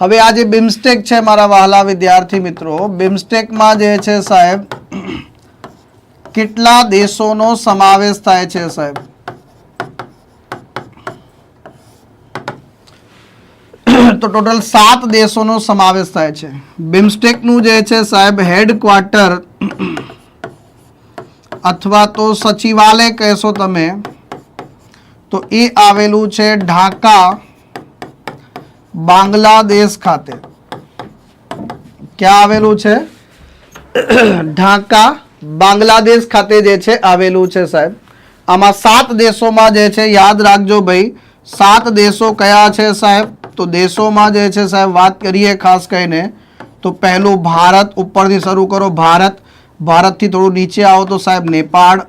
હવે આ જે બિમસ્ટેક છે મારા વહાલા વિદ્યાર્થી મિત્રો બિમસ્ટેકમાં જે છે સાહેબ, કેટલા દેશોનો સમાવેશ થાય છે સાહેબ? તો ટોટલ સાત દેશોનો સમાવેશ થાય છે. બિમસ્ટેકનું જે છે સાહેબ હેડક્વાર્ટર અથવા તો સચિવાલય કહેશો તમે, તો એ આવેલું છે ઢાકા બાંગ્લાદેશ ખાતે. ક્યાં આવેલું છે? ઢાકા, બાંગ્લાદેશ ખાતે જે છે, આવેલું છે સાહેબ. આમાં સાત દેશોમાં જે છે, યાદ રાખજો ભાઈ. સાત દેશો કયા છે સાહેબ? તો દેશોમાં જે છે સાહેબ, વાત કરીએ ખાસ કરીને, તો પહેલું ભારત, ઉપરથી શરૂ કરો ભારત. ભારતથી થોડું નીચે આવો તો સાહેબ, નેપાળ.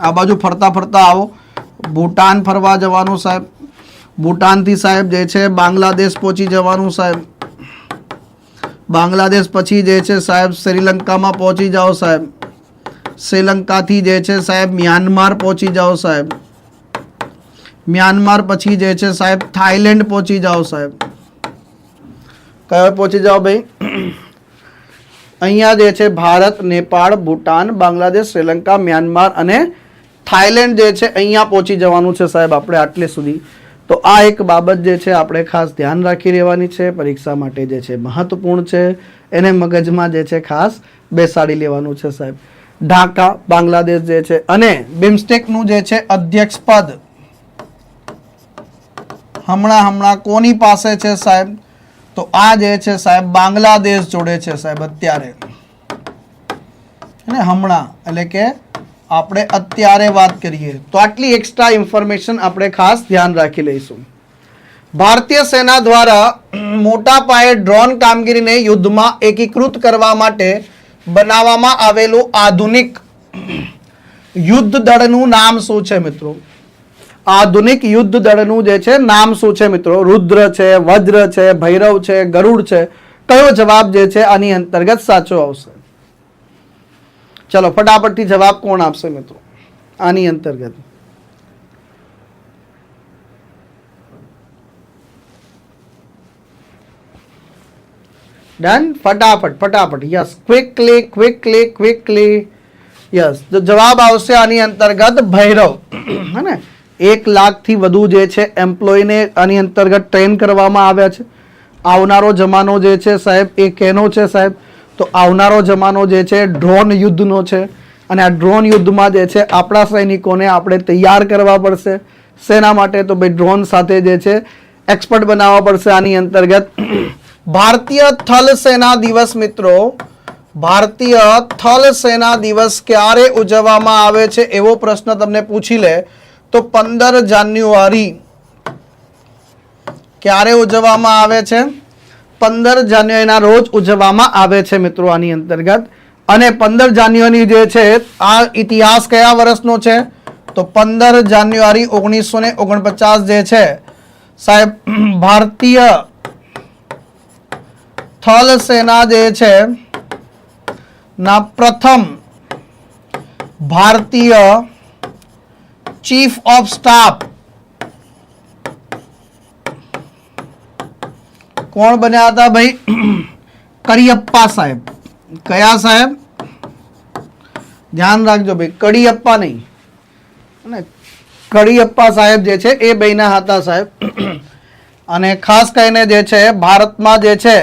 આ બાજુ ફરતા ફરતા આવો. ભૂટાન ફરવા જવાનું સાહેબ. ભૂટાનથી સાહેબ જે છે બાંગ્લાદેશ પહોંચી જવાનું સાહેબ. બાંગ્લાદેશ પછી જે છે સાહેબ શ્રીલંકામાં પહોંચી જાઓ સાહેબ. શ્રીલંકાથી જે છે સાહેબ મ્યાનમાર પહોંચી જાઓ સાહેબ. મ્યાનમાર પછી જે છે સાહેબ થાઈલેન્ડ પહોંચી જાઓ સાહેબ. કયો પહોંચી જાઓ ભાઈ? અહીંયા જે છે ભારત, નેપાળ, ભૂટાન, બાંગ્લાદેશ, શ્રીલંકા, મ્યાનમાર અને થાઈલેન્ડ જે છે અહીંયા પહોંચી જવાનું છે સાહેબ આપણે આટલે સુધી. તો આ એક બાબત જે છે આપણે ખાસ ધ્યાન રાખી લેવાની છે, પરીક્ષા માટે જે છે મહત્વપૂર્ણ છે, એને મગજમાં જે છે ખાસ બેસાડી લેવાનું છે સાહેબ. ઢાકા, બાંગ્લાદેશ જે છે અને બિમસ્ટેકનું જે છે અધ્યક્ષ પદ. હમણાં હમણાં કોની પાસે છે સાહેબ? તો આ જે છે સાહેબ બાંગ્લાદેશ જોડે છે સાહેબ અત્યારે. અને હમણાં, એટલે કે આપણે અત્યારે વાત કરીએ તો આટલી એક્સ્ટ્રા ઇન્ફોર્મેશન આપણે ખાસ ધ્યાન રાખી લઈશું. ભારતીય સેના દ્વારા મોટા પાયે ડ્રોન કામગીરીને યુદ્ધમાં એકીકૃત કરવા માટે બનાવવામાં આવેલું આધુનિક યુદ્ધ દળનું નામ શું છે મિત્રો? આધુનિક યુદ્ધ દળનું જે છે નામ શું છે મિત્રો? રુદ્ર છે, વજ્ર છે, ભૈરવ છે, ગરુડ છે. કયો જવાબ જે છે આની અંતર્ગત સાચો આવશે? ચલો, ફટાફટથી જવાબ કોણ આપશે મિત્રો? આની અંતર્ગત. ડન ફટાફટ ફટાફટ. Yes quickly quickly quickly yes તો જવાબ આવશે આની અંતર્ગત ભૈરવ. હે ને એક લાખથી વધુ જે છે, એમ્પ્લોયને આની અંતર્ગત ટ્રેન કરવામાં આવ્યા છે. આવનારો જમાનો જે છે સાહેબ, એ કેનો છે સાહેબ? તો આવનારો જમાનો જે છે, ડ્રોન યુદ્ધનો છે. અને આ ડ્રોન યુદ્ધમાં જે છે, આપણા સૈનિકોને આપણે તૈયાર કરવા પડશે. શેના માટે તો ભાઈ ડ્રોન સાથે જે છે, એક્સપર્ટ બનાવવા પડશે આની અંતર્ગત. ભારતીય થલ સેના દિવસ, મિત્રો. ભારતીય થલ સેના દિવસ ક્યારે ઉજવવામાં આવે છે, એવો પ્રશ્ન તમને પૂછી લે. તો પંદર જાન્યુઆરી ક્યારે ઉજવવામાં આવે છે? પંદર જાન્યુઆરીના રોજ ઉજવવામાં આવે છે મિત્રો આની અંતર્ગત. અને પંદર જાન્યુઆરી જે છે, આ ઇતિહાસ કયા વર્ષનો છે? તો પંદર જાન્યુઆરી ઓગણીસો ને ઓગણપચાસ જે છે, સાહેબ, ભારતીય થલ સેના જે છે, ના પ્રથમ ભારતીય ચીફ ઓફ સ્ટાફ કોણ બન્યા હતા ભાઈ? કરિયપ્પા સાહેબ. કયા સાહેબ? ધ્યાન રાખજો ભાઈ, કડિયપ્પા નહીં. અને કડિયપ્પા સાહેબ જે છે એ બેના હતા સાહેબ. અને ખાસ કરીને જે છે, ભારતમાં જે છે,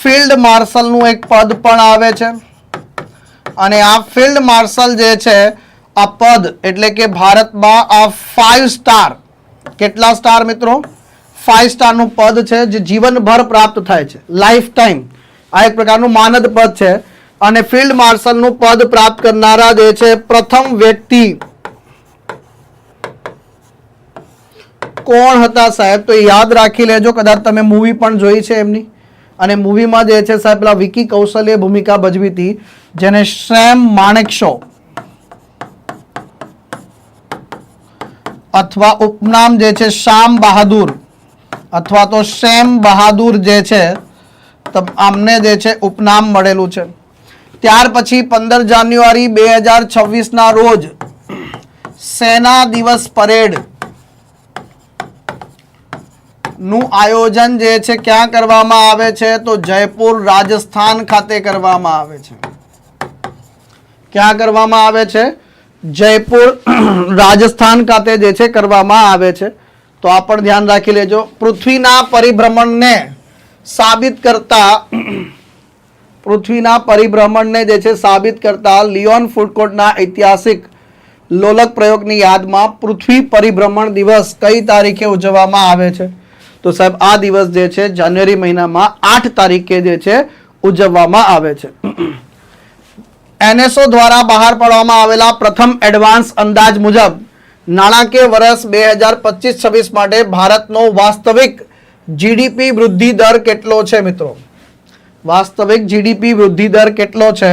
ફિલ્ડ માર્શલનું એક પદ પણ આવે છે. અને આ ફિલ્ડ માર્શલ જે છે, આ પદ એટલે કે ભારતમાં આ ફાઈવ સ્ટાર કેટલા સ્ટાર મિત્રો? ફાઈવ સ્ટારનું પદ છે જે જીવનભર પ્રાપ્ત થાય છે. લાઈફ ટાઈમ આ એક પ્રકારનું માનદ પદ છે. અને ફિલ્ડ માર્શલનું પદ પ્રાપ્ત કરનારા જે છે પ્રથમ વ્યક્તિ. કોણ હતા સાહેબ? તો યાદ રાખી લેજો. કદાચ તમે મૂવી પણ જોઈ છે એમની. અને મૂવીમાં જે છે સાહેબ, પેલા વિકી કૌશલ્ય ભૂમિકા ભજવી હતી, જેને શ્રેમ માણેકશો અથવા ઉપનામ જે છે શ્યામ બહાદુર. અથવા તો શેમ બહાદુર જે છે આમને જે છે, ઉપનામ મળેલું છે. ત્યાર પછી પંદર જાન્યુઆરી બે હજાર છવ્વીસના રોજ સેના દિવસ પરેડનું આયોજન જે છે, ક્યાં કરવામાં આવે છે, તો જયપુર રાજસ્થાન ખાતે કરવામાં આવે છે. ક્યાં કરવામાં આવે છે? જયપુર, રાજસ્થાન ખાતે જે છે, કરવામાં આવે છે. તો આ પણ ધ્યાન રાખી લેજો. પૃથ્વીના પરિભ્રમણને સાબિત કરતા પૃથ્વીના પરિભ્રમણને જે છે સાબિત કરતા લિયોન ફૂડકોર્ટના ઐતિહાસિક લોલક પ્રયોગની યાદમાં પૃથ્વી પરિભ્રમણ દિવસ કઈ તારીખે ઉજવવામાં આવે છે? તો સાહેબ, આ દિવસ જે છે જાન્યુઆરી મહિનામાં આઠ તારીખે જે છે ઉજવવામાં આવે છે. એનએસઓ દ્વારા બહાર પાડવામાં આવેલા પ્રથમ એડવાન્સ અંદાજ મુજબ નાણાકીય વર્ષ બે હજાર પચીસ છવ્વીસ માટે ભારતનો વાસ્તવિક જીડીપી વૃદ્ધિ દર કેટલો છે મિત્રો? વાસ્તવિક જીડીપી વૃદ્ધિ દર કેટલો છે?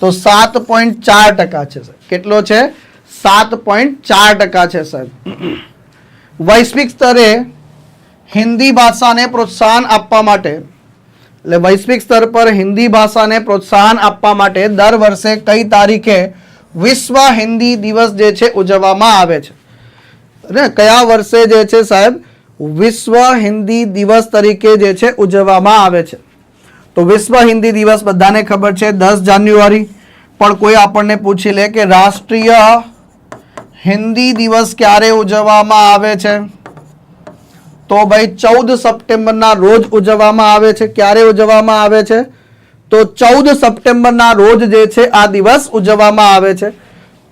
તો સાત પોઈન્ટ ચાર ટકા છે કેટલો છે? સાત પોઈન્ટ ચાર ટકા છે, સાહેબ. વૈશ્વિક સ્તરે હિન્દી ભાષાને પ્રોત્સાહન આપવા માટે, એટલે વૈશ્વિક સ્તર પર હિન્દી ભાષાને પ્રોત્સાહન આપવા માટે દર વર્ષે કઈ તારીખે વિશ્વ હિન્દી દિવસ જે છે ઉજવવામાં આવે છે. ને કયા વર્ષે જે છે સાહેબ? વિશ્વ હિન્દી દિવસ તરીકે જે છે ઉજવવામાં આવે છે. તો વિશ્વ હિન્દી દિવસ બધાને ખબર છે દસ જાન્યુઆરી. પણ કોઈ આપણને પૂછી લે કે રાષ્ટ્રીય હિન્દી દિવસ ક્યારે ઉજવવામાં આવે છે? તો ભાઈ ચૌદ સપ્ટેમ્બરના રોજ ઉજવવામાં આવે છે. ક્યારે ઉજવવામાં આવે છે? તો ચૌદ સપ્ટેમ્બરના રોજ જે છે આ દિવસ ઉજવવામાં આવે છે.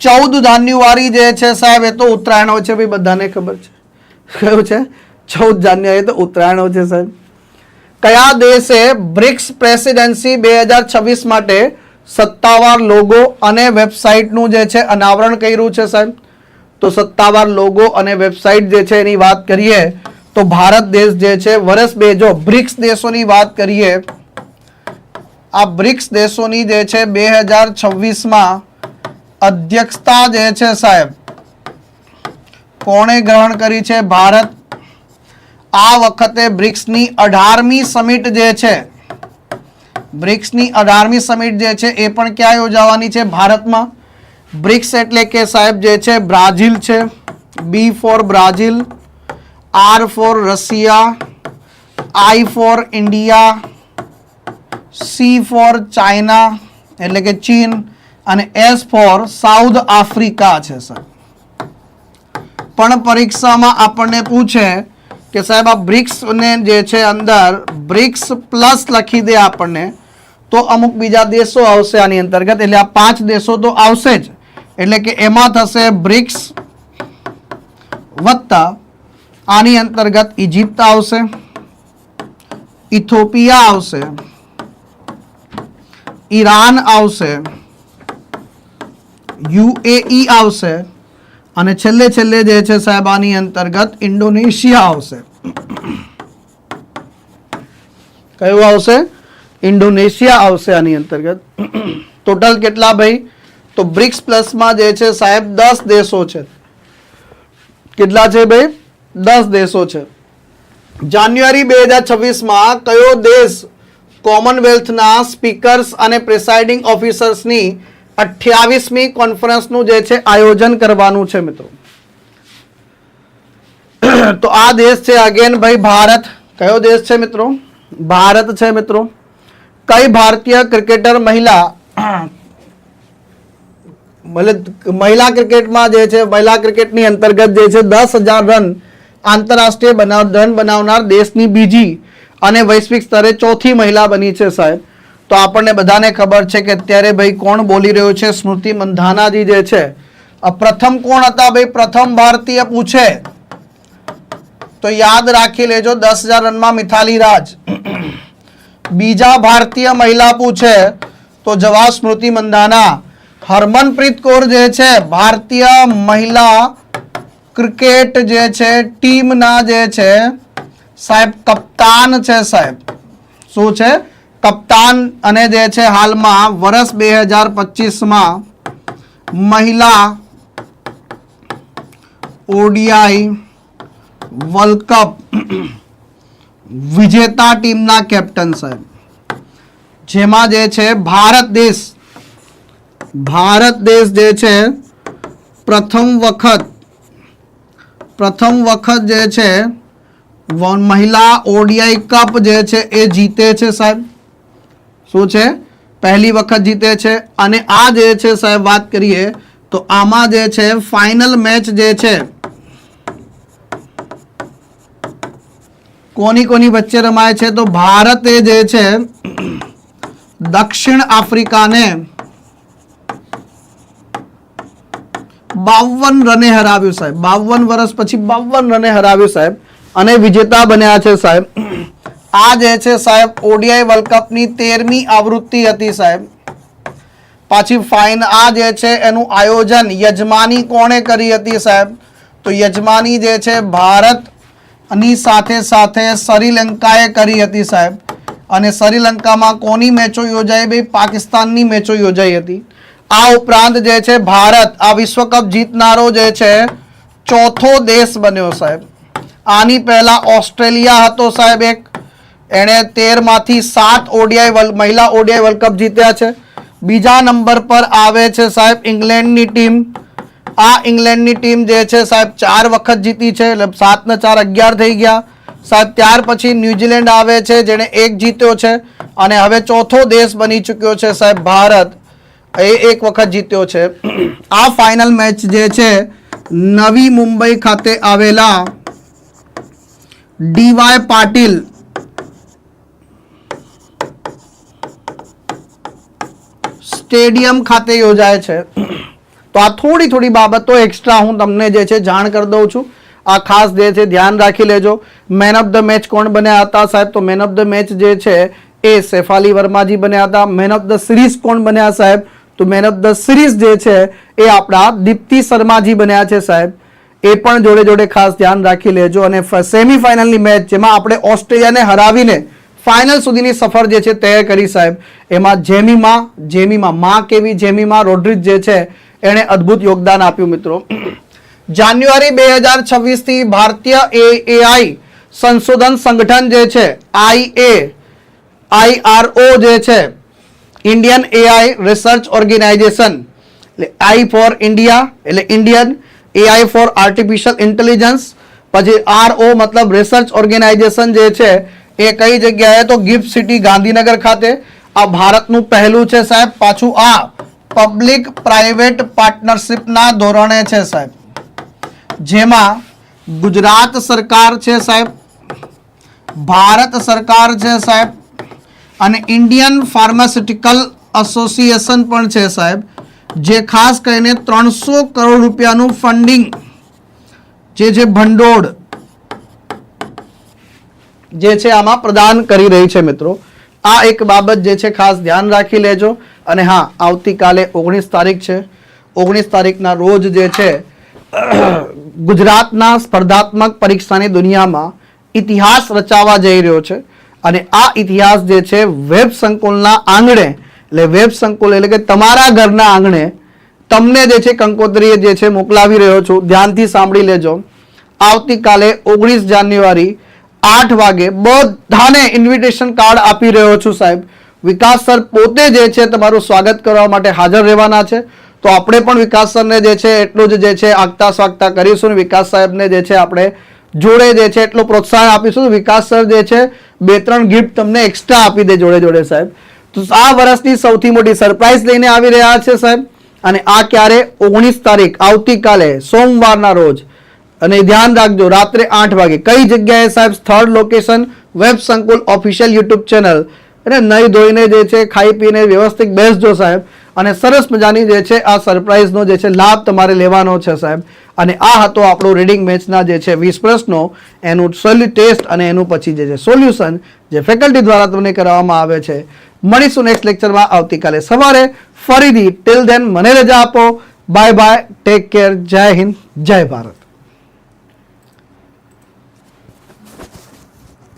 ચૌદ જાન્યુઆરી જે છે સાહેબ, એ તો ઉત્તરાયણ હોય છે ભાઈ, બધાને ખબર છે. કયું છે? ચૌદ જાન્યુઆરી તો ઉત્તરાયણ હોય છે સાહેબ. કયા દેશે બ્રિક્સ પ્રેસિડેન્સી બે હજાર છવ્વીસ માટે સત્તાવાર લોગો અને વેબસાઇટનું જે છે અનાવરણ કર્યું છે સાહેબ? તો સત્તાવાર લોગો અને વેબસાઇટ જે છે એની વાત કરીએ તો ભારત દેશ જે છે વર્ષ બે જો બ્રિક્સ દેશોની વાત કરીએ આ બ્રિક્સ દેશોની જે છે બે હજાર છવ્વીસમાં અધ્યક્ષતા જે છે સાહેબ, કોણે ગ્રહણ કરી છે? ભારત. આ વખતે બ્રિક્સની અઢારમી સમિટ જે છે, બ્રિક્સની અઢારમી સમિટ જે છે એ પણ ક્યાં યોજાવાની છે ભારતમાં? બ્રિક્સ એટલે કે સાહેબ જે છે બ્રાઝિલ છે, B for Brazil, R for Russia, I for India C for China, એટલે કે ચીન, અને એસ ફોર સાઉથ આફ્રિકા છે, સર. પણ પરીક્ષામાં આપણને પૂછે કે સાહેબ, આ બ્રિક્સને જે છે અંદર બ્રિક્સ પ્લસ લખી દે આપણને, તો અમુક બીજા દેશો આવશે આની અંતર્ગત, એટલે આ પાંચ દેશો તો આવશે જ. એટલે કે એમાં થશે બ્રિક્સ વત્તા આની અંતર્ગત ઇજિપ્ત આવશે, ઇથોપિયા આવશે ઈરાન આવશે, યુએઈ આવશે, અને છેલ્લે છેલ્લે જે છે સાહેબ, આની અંતર્ગત ઇન્ડોનેશિયા આવશે. કયું આવશે? ઇન્ડોનેશિયા આવશે આની અંતર્ગત. ટોટલ કેટલા ભાઈ? તો બ્રિક્સ પ્લસમાં જે છે સાહેબ, દસ દેશો છે. કેટલા છે ભાઈ? દસ દેશો છે. જાન્યુઆરી બે હજાર છવ્વીસમાં કયો દેશ કોમનવેલ્થના સ્પીકર્સ અને પ્રિસાઇડિંગ ઓફિસર્સની અઠ્યાવીસમી કોન્ફરન્સનું જે છે આયોજન કરવાનું છે, મિત્રો. તો આ દેશ છે અગેન ભાઈ ભારત. કયો દેશ છે, મિત્રો? ભારત છે, મિત્રો. કઈ ભારતીય ક્રિકેટર મહિલા મહિલા ક્રિકેટમાં જે છે, મહિલા ક્રિકેટની અંતર્ગત જે છે, દસ હજાર રન આંતરરાષ્ટ્રીય બનાવ, રન બનાવનાર દેશની બીજી અને વૈશ્વિક સ્તરે ચોથી મહિલા બની છે સાહેબ. તો આપણને બધાને ખબર છે કે અત્યારે ભાઈ કોણ બોલી રહ્યું છે? સ્મૃતિ મંધાનાજી જે છે. પ્રથમ કોણ હતા ભાઈ? પ્રથમ ભારતીય પૂછે. તો યાદ રાખી લેજો, દસ હજાર રનમાં મિથાલી રાજ. બીજા ભારતીય મહિલા પૂછે, તો જવાબ સ્મૃતિ મંધાના. હરમનપ્રીત કૌર જે છે, ભારતીય મહિલા ક્રિકેટ જે છે, ટીમના જે છે સાહેબ, કપ્તાન છે સાહેબ. શું છે? કપ્તાન અને જે છે હાલમાં વર્ષ બે હજાર પચીસમાં મહિલા ઓડીઆઈ વર્લ્ડ કપ વિજેતા ટીમના કેપ્ટન સાહેબ. જેમાં જે છે ભારત દેશ ભારત દેશ જે છે પ્રથમ વખત પ્રથમ વખત જે છે મહિલા ઓડીઆઈ કપ જે છે એ જીતે છે સાહેબ. શું છે? પહેલી વખત જીતે છે અને આ જે છે સાહેબ વાત કરીએ તો આમાં જે છે ફાઇનલ મેચ જે છે કોની કોની વચ્ચે રમાય છે? તો ભારતે જે છે દક્ષિણ આફ્રિકાને બાવન રને હરાવ્યું સાહેબ. બાવન વર્ષ પછી બાવન રને હરાવ્યું સાહેબ. અને વિજેતા બન્યા છે સાહેબ. આ જે છે સાહેબ, ઓડીઆઈ વર્લ્ડ કપની તેરમી આવૃત્તિ હતી સાહેબ. પાછી ફાઇન આ જે છે એનું આયોજન યજમાની કોણે કરી હતી સાહેબ? તો યજમાની જે છે ભારતની સાથે સાથે શ્રીલંકાએ કરી હતી સાહેબ. અને શ્રીલંકામાં કોની મેચો યોજાઈ ભાઈ પાકિસ્તાનની મેચો યોજાઈ હતી. આ ઉપરાંત જે છે ભારત આ વિશ્વ કપ જીતનારો જે છે, ચોથો દેશ બન્યો સાહેબ. આની પહેલા ઓસ્ટ્રેલિયા હતો સાહેબ એક. એણે તેરમાંથી સાત ઓડીઆઈ મહિલા ઓડીઆઈ વર્લ્ડ કપ જીત્યા છે. બીજા નંબર પર આવે છે સાહેબ ઇંગ્લેન્ડની ટીમ. આ ઇંગ્લેન્ડની ટીમ જે છે સાહેબ ચાર વખત જીતી છે, એટલે સાતને ચાર અગિયાર થઈ ગયા. સાહેબ ત્યાર પછી ન્યુઝીલેન્ડ આવે છે, જેણે એક જીત્યો છે અને હવે ચોથો દેશ બની ચૂક્યો છે સાહેબ ભારત. એ એક વખત જીત્યો છે. આ ફાઇનલ મેચ જે છે નવી મુંબઈ ખાતે આવેલા ડીવાય પાટીલ સ્ટેડિયમ ખાતે યોજાય છે. તો આ થોડી થોડી બાબતો એક્સ્ટ્રા હું તમને જે છે જાણ કરી દઉં છું. આ ખાસ જે છે ધ્યાન રાખી લેજો. મેન ઓફ ધ મેચ કોણ બન્યા હતા સાહેબ? તો મેન ઓફ ધ મેચ જે છે એ સેફાલી વર્માજી બન્યા હતા. મેન ઓફ ધ સિરીઝ કોણ બન્યા સાહેબ? તો મેન ઓફ ધ સિરીઝ જે છે એ આપણા દીપ્તિ શર્માજી બન્યા છે સાહેબ. એ પણ જોડે જોડે ખાસ ધ્યાન રાખી લેજો અને સેમીફાઇનલની મેચ જેમાં આપણે ઓસ્ટ્રેલિયાને હરાવીને ફાઇનલ સુધીની સફર જે છે તય કરી સાહેબ, એમાં જેમીમાં જેમીમાં માં કેવી જેમીમાં રોડ્રિજ જે છે, એણે અદ્ભુત યોગદાન આપ્યું મિત્રો. જાન્યુઆરી બે હજાર છવ્વીસથી ભારતીય એઆઈ સંશોધન સંગઠન જે છે આઈ એ આઈઆરઓ જે છે ઇન્ડિયન એઆઈ રિસર્ચ ઓર્ગેનાઇઝેશન એટલે આઈ ફોર ઇન્ડિયા એટલે Indian AI for artificial intelligence પછી આરઓ મતલબ રિસર્ચ ઓર્ગેનાઇઝેશન જે છે, એ કઈ જગ્યાએ? તો ગિફ્ટ સિટી ગાંધીનગર ખાતે. આ ભારતનું પહેલું છે સાહેબ. પાછું આ પબ્લિક પ્રાઇવેટ પાર્ટનરશિપના ધોરણે છે સાહેબ. જેમાં ગુજરાત સરકાર છે સાહેબ. ભારત સરકાર છે સાહેબ. અને ઇન્ડિયન ફાર્માસ્યુટિકલ એસોસિએશન પણ છે સાહેબ. જે ખાસ કરીને ત્રણસો કરોડ રૂપિયાનું ફંડિંગ જે છે ભંડોળ, જે છે આમાં પ્રદાન કરી રહી છે મિત્રો. આ એક બાબત જે છે ખાસ ધ્યાન રાખી લેજો. અને હા, આવતીકાલે ઓગણીસ તારીખ છે. ઓગણીસ તારીખના રોજ જે છે, ગુજરાતના સ્પર્ધાત્મક પરીક્ષાની દુનિયામાં ઇતિહાસ રચાવા જઈ રહ્યો છે. અને આ ઇતિહાસ જે છે, વેબ સંકુલના આંગણે એટલે વેબ સંકુલ એટલે કે તમારા ઘરના આંગણે તમને જે છે કંકોત્રીએ જે છે મોકલાવી રહ્યો છું. ધ્યાનથી સાંભળી લેજો. આવતીકાલે ઓગણીસ જાન્યુઆરી આઠ વાગે બધાને ઇન્વિટેશન કાર્ડ આપી રહ્યો છું સાહેબ. વિકાસ સર પોતે જે છે તમારું સ્વાગત કરવા માટે હાજર રહેવાના છે. તો આપણે પણ વિકાસ સરને જે છે એટલું જ જે છે આગતા સ્વાગતા કરીશું વિકાસ સાહેબને જે છે આપણે જોડે જે છે એટલું પ્રોત્સાહન આપીશું. વિકાસ સર જે છે બે ત્રણ ગિફ્ટ તમને એક્સ્ટ્રા આપી દે જોડે જોડે સાહેબ. તો આ વર્ષની સૌથી મોટી સરપ્રાઈઝ લઈને આવી રહ્યા છે સાહેબ. અને આ ક્યારે? ઓગણીસ તારીખ, આવતીકાલે, સોમવારના રોજ. અને ધ્યાન રાખજો, રાત્રે આઠ વાગે. કઈ જગ્યાએ સાહેબ? સ્થળ લોકેશન વેબ સંકુલ ઓફિશિયલ યુટ્યુબ ચેનલ અને નહીં ધોઈને જે છે, ખાઈ પીને વ્યવસ્થિત બેસજો સાહેબ. અને સરસ મજાની જે છે, આ સરપ્રાઈઝનો જે છે, લાભ તમારે લેવાનો છે સાહેબ. અને આ હતો આપણો રીડિંગ મેચના જે છે, વીસ પ્રશ્નો. એનું સોલ્યુ ટેસ્ટ અને એનું પછી જે છે સોલ્યુશન જે ફેકલ્ટી દ્વારા તમને કરવામાં આવે છે. મળીશું નેક્સ્ટ લેક્ચરમાં આવતીકાલે સવારે ફરીથી. ટિલ ધેન મને રજા આપો. બાય બાય ટેક કેર જય હિન્દ. જય ભારત.